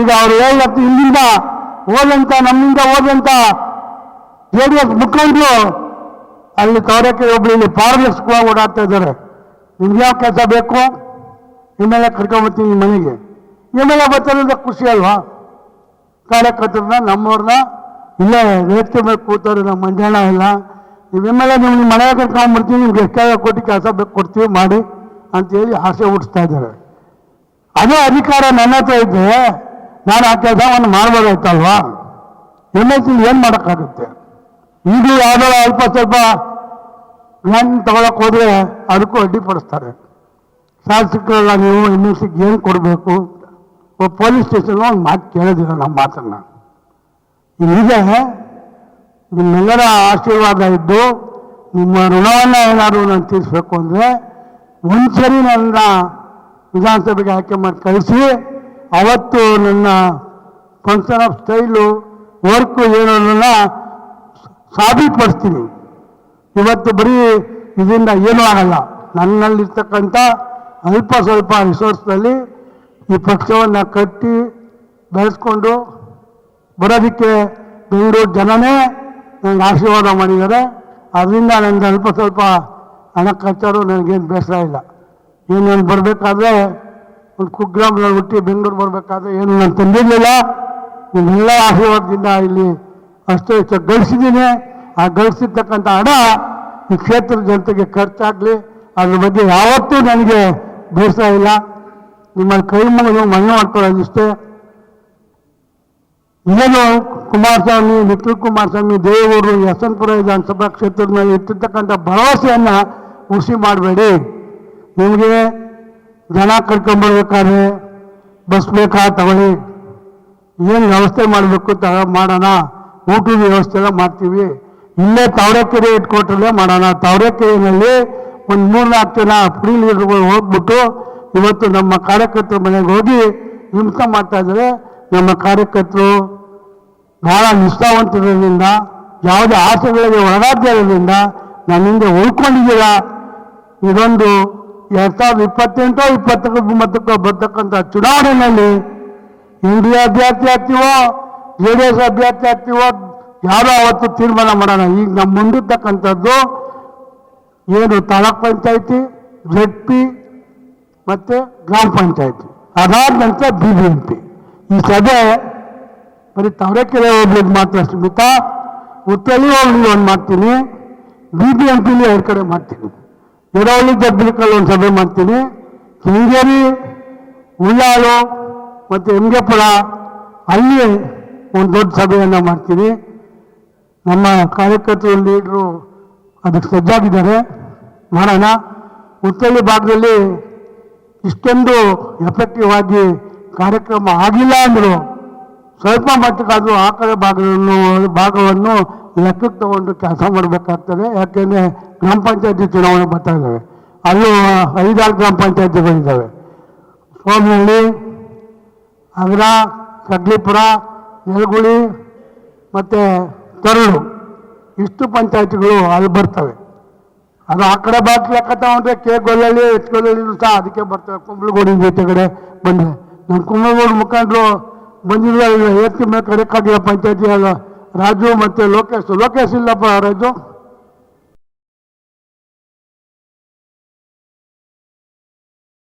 ಈಗ ಅವ್ರು ಹೇಳತ್ತು ಇಲ್ಲಿಂದ ಹೋದಂತ, ನಮ್ಮಿಂದ ಹೋದಂತ ಜೆ ಡಿ ಎಸ್ ಮುಖಂಡರು ಅಲ್ಲಿ ತೋರಕ್ಕೆ ಒಬ್ರು ಇಲ್ಲಿ ಪಾರ್ಲರ್ಸ್ ಕೂಡ ಓಡಾಡ್ತಾ ಇದ್ದಾರೆ. ನಿಮ್ಗೆ ಯಾವ ಕೆಲಸ ಬೇಕು? ನಿಮ್ಮೆಲ್ಲ ಕರ್ಕೊಂಡ್ಬರ್ತೀನಿ ನಿಮ್ಮ ಮನೆಗೆ. ಎಮ್ಮೆಲ್ಲೆ ಬರ್ತಾರೆ ಖುಷಿ ಅಲ್ವಾ? ಕಾರ್ಯಕರ್ತರನ್ನ, ನಮ್ಮವ್ರನ್ನ ಇಲ್ಲೇ ವೇದಿಕೆ ಮೇಲೆ ಕೂತವ್ರು, ನಮ್ಮ ಮಂಜಾಣ ಇಲ್ಲ ನೀವು ಎಂ ಎಲ್ ಎ ನಿಮ್ಮ ಮನೆಗೆ ಕರ್ಕೊಂಡ್ಬರ್ತೀನಿ ನಿಮ್ಗೆ ಎಷ್ಟಾಗ ಕೋಟಿ ಕೆಲಸ ಬೇಕು ಕೊಡ್ತೀವಿ, ಮಾಡಿ ಅಂತೇಳಿ ಆಸೆ ಹುಟ್ಟಿಸ್ತಾ ಇದ್ದಾರೆ. ಅದೇ ಅಧಿಕಾರ ನನ್ನ ಹತ್ರ ಇದ್ದೆ ನಾನು ಆ ಕೆಲಸವನ್ನು ಮಾಡ್ಬೋದಾಯ್ತಲ್ವಾ ಎಂ ಎಸ್ ಏನು ಮಾಡೋಕ್ಕಾಗುತ್ತೆ? ಇದು ಯಾವುದೋ ಅಲ್ಪ ಸ್ವಲ್ಪ ಲ್ಯಾಂಡ್ ತಗೊಳಕ್ ಹೋದ್ರೆ ಅದಕ್ಕೂ ಅಡ್ಡಿಪಡಿಸ್ತಾರೆ ಶಾಸಕರೆಲ್ಲ ನೀವು ಎಂ ಎಲ್ ಸಿಗೆ ಏನು ಕೊಡಬೇಕು? ಪೊಲೀಸ್ ಸ್ಟೇಷನ್ ಒಂದು ಮಾತು ಕೇಳೋದಿಲ್ಲ ನಮ್ಮ ಮಾತನ್ನ. ಹೀಗೆ ನಿಮ್ಮೆಲ್ಲರ ಆಶೀರ್ವಾದ ಇದ್ದು ನಿಮ್ಮ ಋಣವನ್ನು ಏನಾದರೂ ನಾನು ತೀರಿಸಬೇಕು ಅಂದರೆ ಒಂದ್ಸರಿ ನನ್ನ ವಿಧಾನಸಭೆಗೆ ಆಯ್ಕೆ ಮಾಡಿ ಕಳಿಸಿ ಅವತ್ತು ನನ್ನ ಫಂಕ್ಷನ್ ಆಫ್ ಸ್ಟೈಲು ವರ್ಕು ಏನನ್ನ ಸಾಬೀತುಪಡಿಸ್ತೀನಿ ಇವತ್ತು ಬರೀ ಇದರಿಂದ ಏನೂ ಆಗಲ್ಲ. ನನ್ನಲ್ಲಿರ್ತಕ್ಕಂಥ ಅಲ್ಪ ಸ್ವಲ್ಪ ರಿಸೋರ್ಸ್ನಲ್ಲಿ ಈ ಪಕ್ಷವನ್ನು ಕಟ್ಟಿ ಬೆಳೆಸ್ಕೊಂಡು ಬರೋದಕ್ಕೆ ಬೆಂಗಳೂರು ಜನನೇ ನನಗೆ ಆಶೀರ್ವಾದ ಮಾಡಿದ್ದಾರೆ. ಅದರಿಂದ ನನಗೆ ಅಲ್ಪ ಸ್ವಲ್ಪ ಹಣ ಖರ್ಚಾರು ನನಗೇನು ಬೇಸರ ಇಲ್ಲ. ಏನು ನಾನು ಬರಬೇಕಾದ್ರೆ ಒಂದು ಕುಗ್ರಾಮದಲ್ಲಿ ಹುಟ್ಟಿ ಬೆಂಗಳೂರು ಬರಬೇಕಾದ್ರೆ ಏನು ನಾನು ತಂದಿರಲಿಲ್ಲ. ನಿಮ್ಮೆಲ್ಲ ಆಶೀರ್ವಾದದಿಂದ ಇಲ್ಲಿ ಅಷ್ಟೇ ಹೆಚ್ಚು ಗಳಿಸಿದ್ದೀನಿ. ಆ ಗಳಿಸಿರ್ತಕ್ಕಂಥ ಹಣ ಈ ಕ್ಷೇತ್ರದ ಜನತೆಗೆ ಖರ್ಚಾಗಲಿ. ಅದ್ರ ಬಗ್ಗೆ ಯಾವತ್ತೂ ನನಗೆ ಬೇಸರ ಇಲ್ಲ. ನಿಮ್ಮಲ್ಲಿ ಕೈ ಮುಗಿದು ಮನೆ ಮಾಡ್ಕೊಳ್ಳೋದು ಇಷ್ಟೇ ಏನು ಕುಮಾರಸ್ವಾಮಿ ನಿಖಿಲ್ ಕುಮಾರಸ್ವಾಮಿ, ದೇವರು, ಯಶವಂತಪುರ ವಿಧಾನಸಭಾ ಕ್ಷೇತ್ರದ ಮೇಲೆ ಇಟ್ಟಿರ್ತಕ್ಕಂಥ ಭರವಸೆಯನ್ನು ಹುಸಿ ಮಾಡಬೇಡಿ. ನಿಮಗೆ ಜನ ಕರ್ಕೊಂಡ್ಬರ್ಬೇಕಾದ್ರೆ ಬಸ್ ಬೇಕಾ ತಗೊಳ್ಳಿ. ಏನು ವ್ಯವಸ್ಥೆ ಮಾಡಬೇಕು ತಗ ಮಾಡೋಣ. ಊಟದ ವ್ಯವಸ್ಥೆ ಎಲ್ಲ ಮಾಡ್ತೀವಿ. ಇಲ್ಲೇ ತಾವರೆಕೆರೆ ಇಟ್ಕೊಟ್ರಲ್ಲೇ ಮಾಡೋಣ. ತಾವರೆಕೆರೆಯಲ್ಲಿ ಒಂದು ಮೂರ್ನಾಲ್ಕು ಜನ ಫ್ರೀ ಲೀಡರ್ಗಳು ಹೋಗ್ಬಿಟ್ಟು ಇವತ್ತು ನಮ್ಮ ಕಾರ್ಯಕರ್ತರ ಮನೆಗೆ ಹೋಗಿ ಹಿಂಸ ಮಾಡ್ತಾ ನಮ್ಮ ಕಾರ್ಯಕರ್ತರು ಬಹಳ ನಿಷ್ಠಾವಂತರಿಂದ ಯಾವುದೇ ಆಸೆಗಳಿಗೆ ಇರೋದ್ರಿಂದ ನನ್ನಿಂದ ಉಳ್ಕೊಂಡಿದ್ದೀರಾ? ಇದೊಂದು ಎರಡ್ ಸಾವಿರದ ಇಪ್ಪತ್ತೆಂಟು ಮತ್ತಕ್ಕೋ ಬರ್ತಕ್ಕಂಥ ಚುನಾವಣೆಯಲ್ಲಿ ಇಂಡಿಯಾ ಅಭ್ಯರ್ಥಿ ಆಗ್ತೀವೋ ಜೆ ಡಿ ಎಸ್ ಅಭ್ಯರ್ಥಿ ಆಗ್ತೀವೋ, ಯಾರೋ ಅವತ್ತು ತೀರ್ಮಾನ ಮಾಡೋಣ. ಈಗ ನಮ್ಮ ಮುಂದಿರ್ತಕ್ಕಂಥದ್ದು ಏನು ತಾಲೂಕ್ ಪಂಚಾಯತಿ, ರೆಡ್ ಪಿ ಮತ್ತು ಗ್ರಾಮ ಪಂಚಾಯತಿ. ಅದಾದ ನಂತರ ಬಿ ಬಿ ಎಂ ಪಿ ಈ ಸಭೆ ಬರೀ ತವರೆಕೆರೆ ಹೋಗ್ಲಿಕ್ಕೆ ಮಾತ್ರ ಸೀಮಿತ ಉತ್ತಲಿ ಹೋಗ್ಲಿ ಒಂದು ಮಾಡ್ತೀನಿ ಬಿ ಬಿ ಎಂ ಪಿಲಿ ಎರಡು ಕಡೆ ಮಾಡ್ತೀನಿ. ಎರವಳ್ಳಿ ದಬ್ಬಲಿಕಲ್ಲಿ ಒಂದು ಸಭೆ ಮಾಡ್ತೀನಿ. ಶೃಂಗೇರಿ ಉಳ್ಳಾಳು ಮತ್ತು ಎಮ್ಗೆಪುರ ಅಲ್ಲಿ ಒಂದು ದೊಡ್ಡ ಸಭೆಯನ್ನು ಮಾಡ್ತೀನಿ. ನಮ್ಮ ಕಾರ್ಯಕರ್ತರು, ಲೀಡ್ರು ಅದಕ್ಕೆ ಸಜ್ಜಾಗಿದ್ದಾರೆ. ಮಾಡೋಣ. ಉತ್ತಳ್ಳಿ ಭಾಗದಲ್ಲಿ ಇಷ್ಟೊಂದು ಎಫೆಕ್ಟಿವ್ ಆಗಿ ಕಾರ್ಯಕ್ರಮ ಆಗಿಲ್ಲ ಅಂದರು ಸ್ವಲ್ಪ ಮಟ್ಟಕ್ಕಾದರೂ ಆ ಕಡೆ ಭಾಗವನ್ನು ಭಾಗವನ್ನು ಲೆಕ್ಕಕ್ಕೆ ತಗೊಂಡು ಕೆಲಸ ಮಾಡಬೇಕಾಗ್ತದೆ. ಯಾಕೆಂದರೆ ಗ್ರಾಮ ಪಂಚಾಯತಿ ಚುನಾವಣೆ ಬರ್ತಾ ಇದ್ದಾವೆ. ಅಲ್ಲೂ ಐದಾರು ಗ್ರಾಮ ಪಂಚಾಯತಿಗಳಿದ್ದಾವೆ ಸೋಮನಹಳ್ಳಿ ಅಗ್ರ ಕಡ್ಲಿಪುರ, ನೆಲಗುಳಿ ಮತ್ತು ತರಳು ಇಷ್ಟು ಪಂಚಾಯತಿಗಳು ಅಲ್ಲಿ ಬರ್ತವೆ. ಅದು ಆ ಕಡೆ ಬಾಕಿ ಲೆಕ್ಕ ತಗೊಂಡ್ರೆ ಕೆ ಗೊಲ್ಲಳ್ಳಿ, ಎಚ್ ಗೊಲ್ಲಳ್ಳಿ ಸಹ ಅದಕ್ಕೆ ಬರ್ತವೆ. ಕುಂಬಳಗೋಡಿ ಜೊತೆ ಕಡೆ ಬಂದರೆ ನಮ್ಮ ಕುಂಬಳಗೋಡು ಮುಖಂಡರು ಬಂದಿಲ್ಲ ಏರ್ತಿ ಮೇಲೆ ಕಡೆ ಕಡ್ಲ ಪಂಚಾಯತಿ ರಾಜು ಮತ್ತು ಲೋಕೇಶ್. ಲೋಕೇಶ್ ಇಲ್ಲಪ್ಪ ರಾಜು.